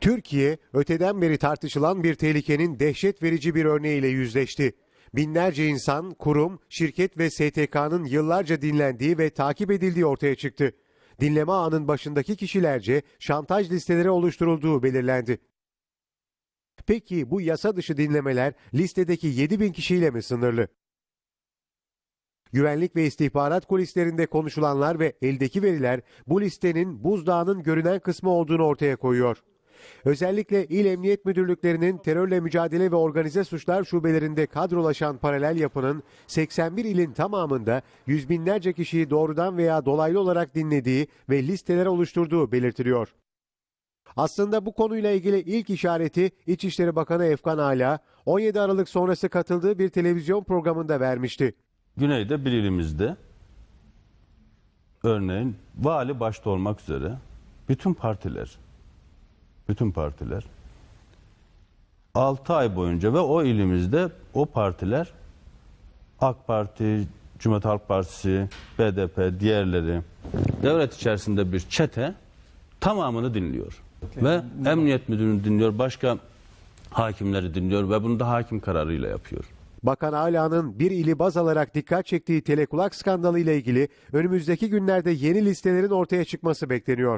Türkiye, öteden beri tartışılan bir tehlikenin dehşet verici bir örneğiyle yüzleşti. Binlerce insan, kurum, şirket ve STK'nın yıllarca dinlendiği ve takip edildiği ortaya çıktı. Dinleme ağının başındaki kişilerce şantaj listeleri oluşturulduğu belirlendi. Peki bu yasa dışı dinlemeler listedeki 7 bin kişiyle mi sınırlı? Güvenlik ve istihbarat kulislerinde konuşulanlar ve eldeki veriler bu listenin buzdağının görünen kısmı olduğunu ortaya koyuyor. Özellikle il emniyet müdürlüklerinin terörle mücadele ve organize suçlar şubelerinde kadrolaşan paralel yapının 81 ilin tamamında yüz binlerce kişiyi doğrudan veya dolaylı olarak dinlediği ve listeler oluşturduğu belirtiliyor. Aslında bu konuyla ilgili ilk işareti İçişleri Bakanı Efkan Ala 17 Aralık sonrası katıldığı bir televizyon programında vermişti. Güneyde bir ilimizde örneğin vali başta olmak üzere bütün partiler bütün partiler 6 ay boyunca ve o ilimizde o partiler AK Parti, Cumhuriyet Halk Partisi, BDP, diğerleri devlet içerisinde bir çete tamamını dinliyor. Ve emniyet müdürünü dinliyor, başka hakimleri dinliyor ve bunu da hakim kararıyla yapıyor. Bakan Ala'nın bir ili baz alarak dikkat çektiği telekulak skandalı ile ilgili önümüzdeki günlerde yeni listelerin ortaya çıkması bekleniyor.